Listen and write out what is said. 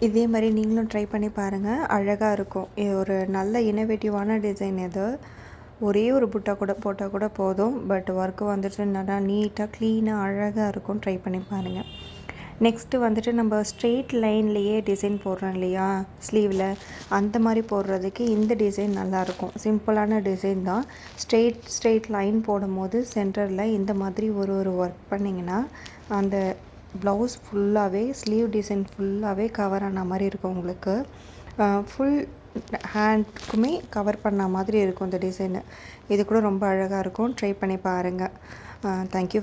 இதே மாதிரி நீங்களும் ட்ரை பண்ணி பாருங்கள் அழகாக இருக்கும். இது ஒரு நல்ல இனோவேட்டிவான டிசைன் இது ஒரே ஒரு புட்டா கூட போட்டால் கூட போதும். பட் ஒர்க்கு வந்துட்டு நல்லா நீட்டாக க்ளீனாக அழகாக இருக்கும். ட்ரை பண்ணி பாருங்கள் நெக்ஸ்ட்டு வந்துட்டு நம்ம ஸ்ட்ரெயிட் லைன்லேயே டிசைன் போடுறோம் இல்லையா? ஸ்லீவில் அந்த மாதிரி போடுறதுக்கு இந்த டிசைன் நல்லாயிருக்கும் சிம்பிளான டிசைன் தான். ஸ்ட்ரெயிட் ஸ்ட்ரெயிட் லைன் போடும்போது சென்டரில் இந்த மாதிரி ஒரு ஒரு ஒர்க் பண்ணிங்கன்னா அந்த ப்ளவுஸ் ஃபுல்லாகவே ஸ்லீவ் டிசைன் ஃபுல்லாகவே கவர் ஆன மாதிரி இருக்கும் உங்களுக்கு. ஃபுல் ஹேண்ட்க்குமே கவர் பண்ண மாதிரி இருக்கும் இந்த டிசைனு இது கூட ரொம்ப அழகாக இருக்கும். ட்ரை பண்ணி பாருங்கள் தேங்க்யூ